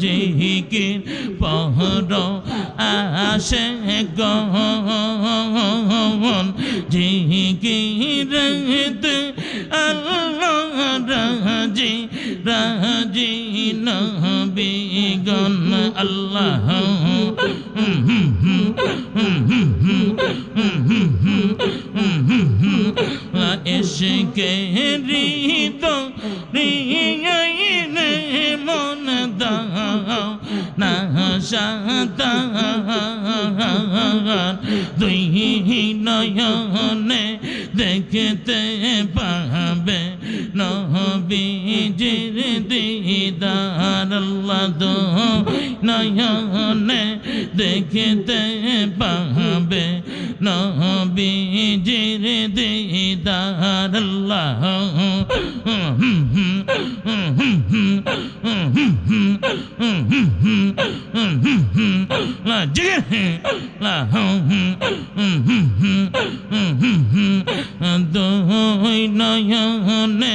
জিকির পহর আসে গন জিকির রাজি রাজি নবীগণ। আল্লাহ দুই নয়নে দেখতে পাবে নবীজির দিদার আল্লাহ দো নয়নে দেখতে পাবে নবীজির দিদার আল্লাহ দুই নয়নে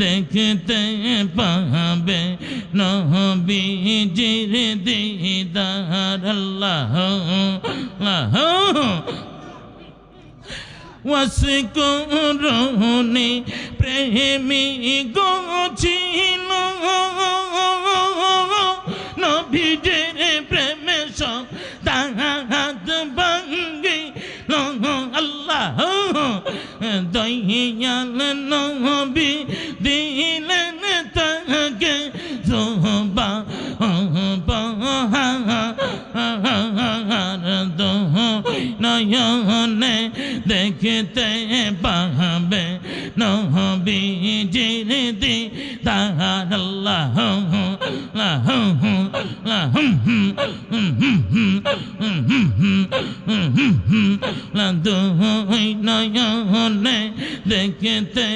দেখতে পাবে নবীজির দিদার আল্লাহ আল্লাহ ওয়াসকুরুনি প্রেমী গছিল নবীজের প্রেমে সাত ভাঙ্গি আল্লাহ দয়াল দেখতে পাবে নবীজির দি তাহার আল্লাহ দুই নয়নে দেখতে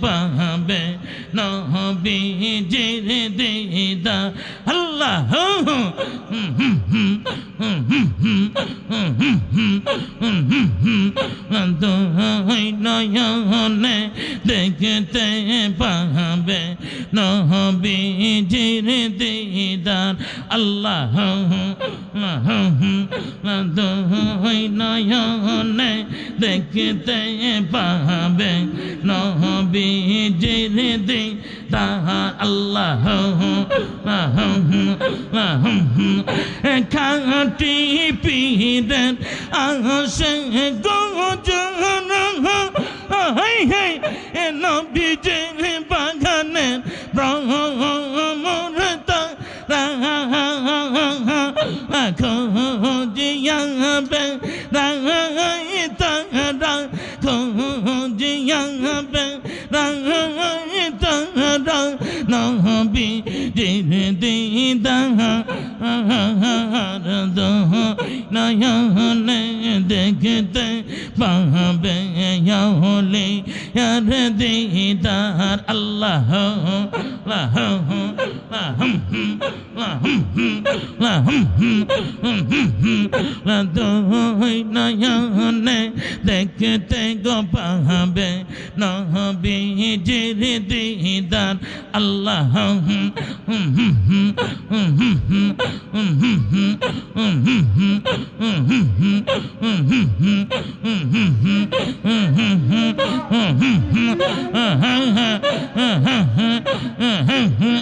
পাবে নবীজির দিদা আল্লাহ দুই নয়নে দেখতে পাবে নবীজির দিদার আল্লাহ দুই নয়নে দেখতে পাবে নবীজির দিদার আল্লাহ খাটি পিদের আসে গোজন হাই হাই নবী বাগানের নবী জির দিদার দহ নয়নে দেখতে পাবে হলে আর দিদার আল্লাহ লাহ লাহম লাহম লাহম দোই নয়নে দেখতে গো পাবে নহবি জির দিদার আল্লাহ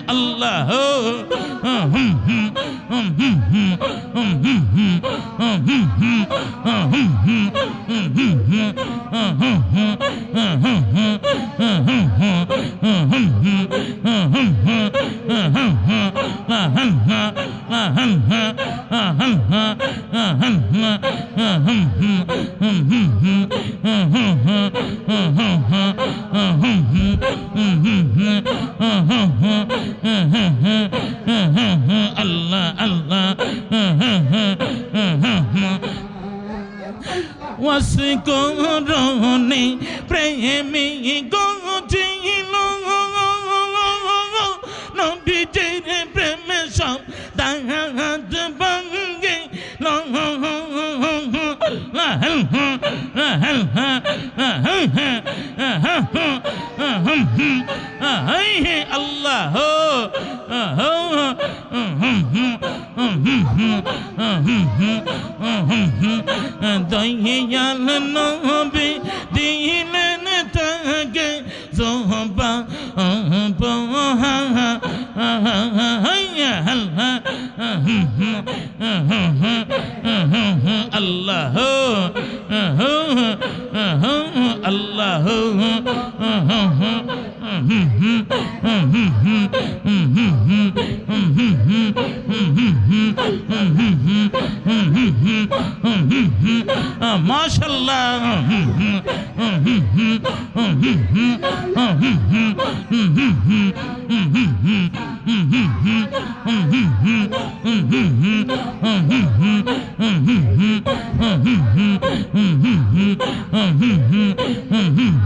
আল্লাহ আল্লাহ আল্লাহ ওয়াসকুরুনি প্রেমী গছিল আল্লাহ দয়াল নবী দিলেন তাকে জোবা আল্লাহ আল্লাহ Mm-hmm.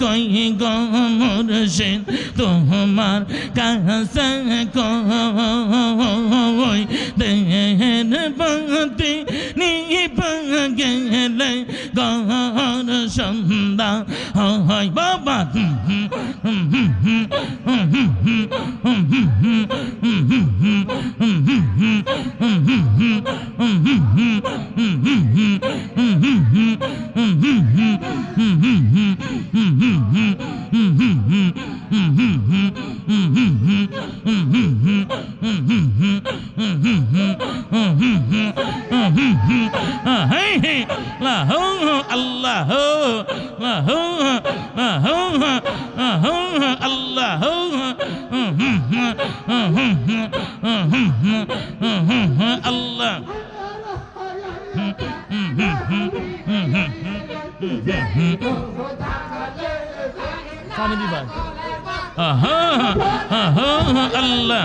কই গমরশেন তোমার কাছে কই দেহের বাতি নিপ গেলে গর সন্ধ্যা হয় বাবা আল্লাহ আল্লাহ আল্লাহ ফামিলি ভাই আল্লাহ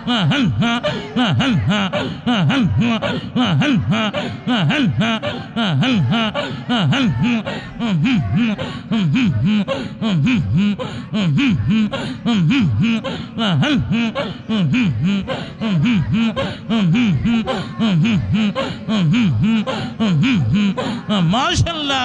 ما شاء الله